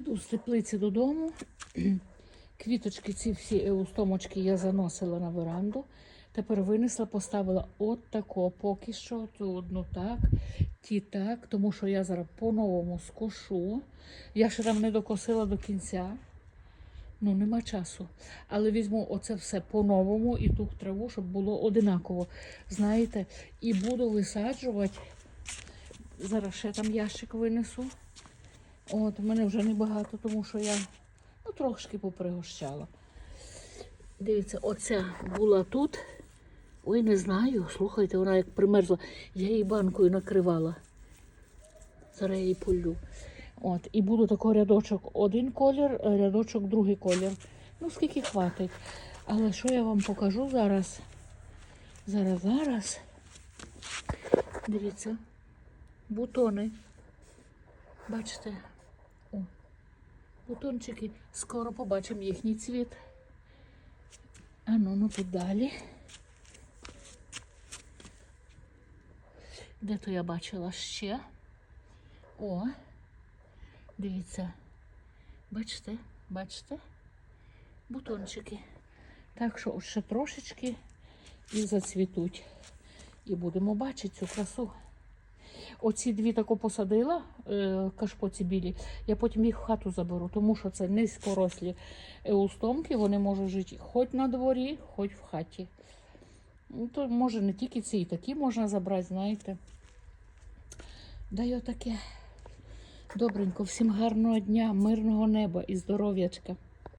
Іду з теплиці додому. Квіточки, ці всі еустомочки я заносила на веранду. Тепер винесла, поставила от тако поки що. Ту одну так, ті так, тому що я зараз по-новому скошу. Я ще там не докосила до кінця. Ну, нема часу. Але візьму оце все по-новому і ту траву, щоб було одинаково. Знаєте, і буду висаджувати. Зараз ще там ящик винесу. От, в мене вже небагато, тому що я ну, трошки попригощала. Дивіться, оця була тут. Ой, не знаю. Слухайте, вона як примерзла. Я її банкою накривала. Зараз я її полю. От, і буду такий рядочок один колір, рядочок другий колір. Ну, скільки хватить. Але що я вам покажу зараз? Зараз, зараз. Дивіться, бутони. Бачите? Бутончики. Скоро побачимо їхній цвіт. А ну, ну тут далі. Де то я бачила ще? О, дивіться. Бачите, бачите? Бутончики. Так що ще трошечки і зацвітуть. І будемо бачити цю красу. Оці дві тако посадила, е, кашпоці білі, я потім їх в хату заберу, тому що це низькорослі еустомки, вони можуть жити хоч на дворі, хоч в хаті. Ну, то може не тільки ці, і такі можна забрати, знаєте. Да й отаке. Добренько, всім гарного дня, мирного неба і здоров'ячка.